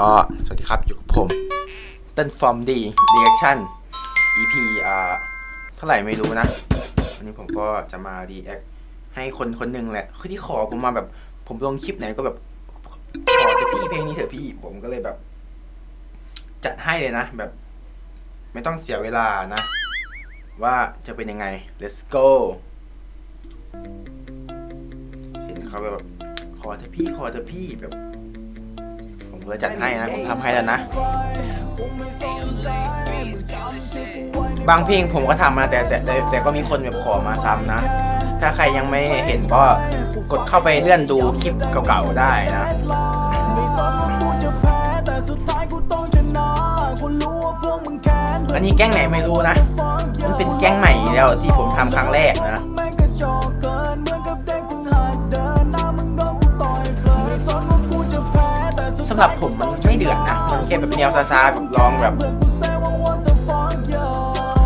ก็สวัสดีครับอยู่กับผมเต้นฟอร์มดีเรีแอคชั่น EP อ่าเท่าไหร่ไม่รู้นะ วันนี้ผมก็จะมารีแอคให้คนคนหนึ่งแหละคือที่ขอผมมาแบบ ผมลงคลิปไหนก็แบบขอแต่พี่เพลงนี้เถอะพี่ผมก็เลยแบบ จัดให้เลยนะ แบบ ไม่ต้องเสียเวลานะ ว่าจะเป็นยังไง let's go เห็นเขาแบบขอเถอะพี่ขอเถอะพี่แบบ ผมก็จัดให้นะผมทำให้แล้วนะ บางเพลงผมก็ทำมาแต่แต่แต่แต่ก็มีคนแบบขอมาซ้ำนะ ถ้าใครยังไม่เห็นก็กดเข้าไปเลื่อนดูคลิปเก่าๆได้นะอันนี้แก๊งไหนไม่รู้นะ มันเป็นแก๊งใหม่แล้วที่ผมทำครั้งแรกนะ หรับผมมันไม่เดือดนะ มันแค่แบบแนวซาๆแบบลองแบบ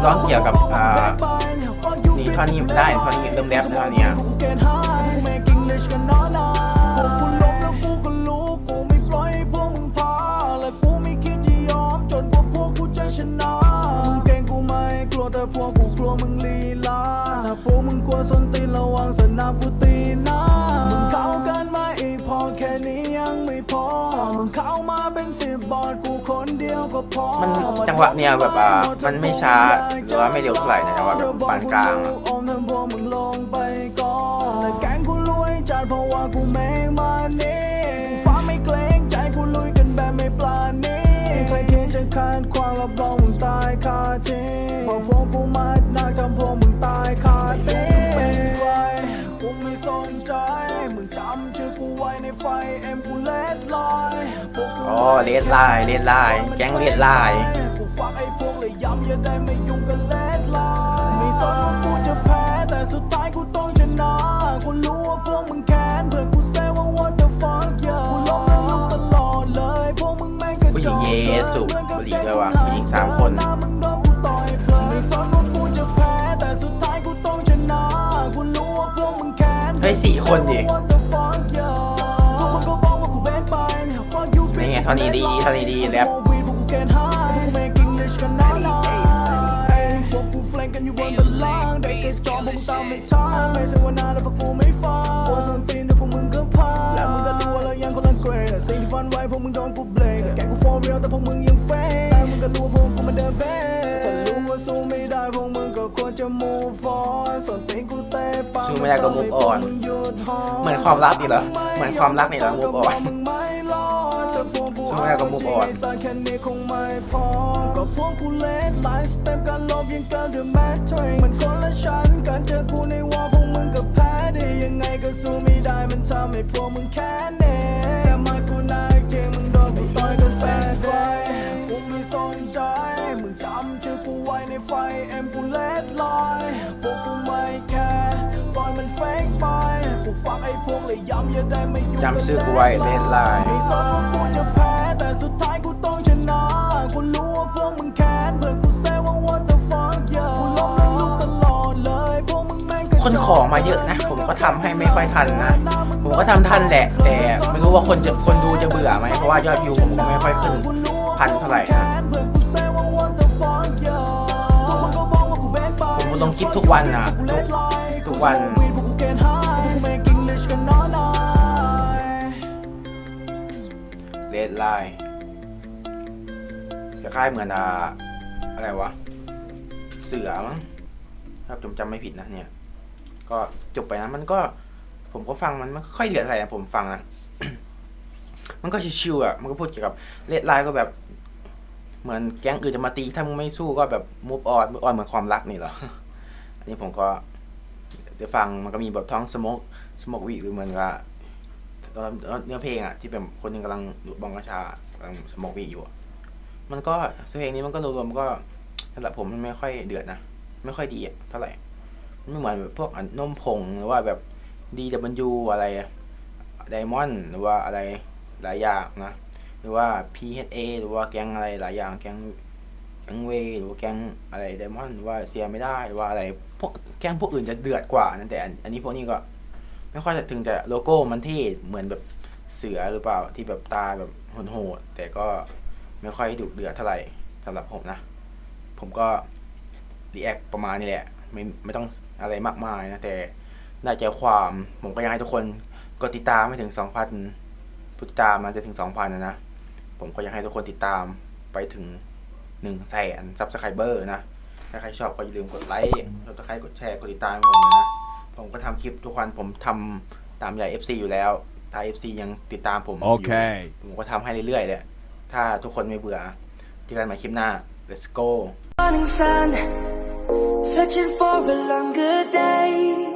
ร้องเกี่ยวกับอ่านี่ท่อนนี้ได้ท่อนนี้เริ่มแรปนะท่อนนี้แต่พวกกูกลัวมึงลีลาถ้าพวกมึงกลัวส้นตีนระวังสนามกูตีหน้ามึงเข้ากันมา แค่นี้ยังไม่พอมึงเข้ามาเป็นสิบบอดกูคนเดียวก็พอมันจังหวะเนี่ยแบบอ่ามันไม่ช้าหรือว่าไม่เร็วเท่าไหร่นะแต่ว่าแบบปานกลางอะอมทำพวกมึงลงไปก่อนและแกงกูรวยจัดเพราะว่ากูแม่งมานี่ฟ้าไม่เกรงใจกูลุยกันแบบไม่ปลานี่ใครคิดจะขาดความรับรองมึงตายคาที่เพราะพวกกู อ๋อเลดไลน์เลดไลน์แก๊งเลดไลน์กูฟังไอ้พวกเลยย้ำอย่าได้ไม่ยุ่งกับเลดไลน์ไม่สนว่ากูจะแพ้ แต่สุดท้ายกูต้องชนะกูรู้ว่าพวกมึงแค้นเพื่อนกูแซวว่า what the fuck yeah กูล้มแล้วลุกตลอดเลยพวกมึงแม่งกระผู้หจญิงอกเยสุบุหรี่ด้วยว่ะผู้หญิงสามคนหน้ามึงโดนกูต่อยเพลินไม่สนว่ากูจะแพ้ แต่สุดท้ายกูต้องชนะกูรู้ว่าพวกมึงแค้นเฮ้ยสี่คนดิ ท่อนนี้ดีท่อนนี้ดีแรปพวกกูแฟลงกันอยู่บนบัลลังก์ได้แค่จอพวกมึงตามไม่ทันไม่ใช่ว่านานแล้วพวกกูไม่ฟังกูส้นตีนเดี๋ยวพวกมึงก็พาและมึงก็รู้ว่าเรายังคนละเกรดสิ่งที่ฝันไว้พวกมึงโดนกูเบรกแกกู for real แต่พวกมึงยังเฟกแต่มึงก็รู้ว่าพวกกูมันเดินเบสถ้ารู้ว่าสู้ไม่ได้พวกมึงก็ควรจะ move on ส้นตีนกูเตะปากสู้ไม่ได้ก็ move on เหมือนความรักนี่เหรอเหมือนความรักนี่เหรอ move on สู้ไม่ได้ก็ move on แค่นี้คงไม่พอก็พวกกูเลดไลฟ์สเต็ปการลบยังกันเดอะแมทริกมันคนละชั้นกันเจอกูในวอลพวกมึงก็แพ้ได้ยังไงก็สู้ไม่ได้มันทำให้พวกมึงแค้นเองแต่มากูนายจริงมึงโดนกูต่อยก็แสกไปกูไม่สนใจมึงจำชื่อกูไว้ในไฟเอ็มกูเลดไลน์พวกกูไม่แคร์ปล่อยมันเฟกไปกูฟังไอ้พวกเลยย้ำอย่าได้ไม่ยุ่งจำชื่อกูไว้เลดไลน์ แม่งมาเยอะนะ ผมก็ทำให้ไม่ค่อยทันนะ ผมก็ทำทันแหละ แต่ไม่รู้ว่าคนจะคนดูจะเบื่อไหมเพราะว่ายอดวิวผมก็ไม่ค่อยขึ้นพันเท่าไหร่นะเพื่อนกูแซวว่า what the fuck yeah ทุกคนก็บอกว่ากูแบดไปผมลงคลิปทุกวันนะทุกวันเลดไลน์จะคล้ายเหมือนอ่าอะไรวะ เสือมั้งครับจำจำไม่ผิดนะเนี่ย ก็จบไปนะ มันก็ผมก็ฟังมันไม่ค่อยเดือดอะไรนะผมฟังนะ มันก็ชิวๆอะ มันก็พูดเกี่ยวกับเลดไลน์ก็แบบ เหมือนแก๊งอื่นจะมาตี ถ้ามึงไม่สู้ก็แบบมูฟออนมูฟออนเหมือนความรักนี่เหรอ อันนี้ผมก็เดี๋ยวฟังมันก็มีแบบท้องสมกสมกวีหรือเหมือนกับเนื้อเพลงอะที่แบบคนนึงกำลังดูบองกระชากำลังสมกวีอยู่ มันก็เพลงนี้มันก็รวมๆก็สำหรับผมมันไม่ค่อยเดือดนะ ไม่ค่อยดีเท่าไหร่ ไม่เหมือนแบบพวกอะนมผงหรือว่าแบบ DW อะไรไดมอนด์หรือว่าอะไรหลายอย่างนะ หรือว่า PHA หรือว่าแกงอะไรหลายอย่างแกงแกงเวหรือว่าแกงอะไรไดมอนด์หรือว่าเสียไม่ได้หรือว่าอะไรพวกแกงพวกอื่นจะเดือดกว่านั่นแต่อันนี้พวกนี้ก็ไม่ค่อยจะถึงแต่โลโก้มันเท่เหมือนแบบเสือหรือเปล่าที่แบบตาแบบโหดๆแต่ก็ไม่ค่อยดุเดือดเท่าไหร่สำหรับผมนะ ผมก็รีแอคประมาณนี้แหละ ไม่ไม่ต้องอะไรมากมายนะแต่ได้ใจความผมก็อยากให้ทุกคนกดติดตามให้ถึง 2,000ผู้ติดตามมันจะถึง 2,000นะนะผมก็อยากให้ทุกคนติดตามไปถึง1แสนซับสไครเบอร์นะ ถ้าใครชอบก็อย่าลืมกดไลค์กดตะไคร้กดแชร์กดติดตามให้ผมนะ ผมก็ทำคลิปทุกวันผมทำตามใหญ่ FC อยู่แล้ว ถ้า FC ยังติดตามผมอยู่ Okay. ผมก็ทำให้เรื่อยๆเลยถ้าทุกคนไม่เบื่อเจอกันใหม่คลิปหน้า let's go morning sun, searching for a longer day.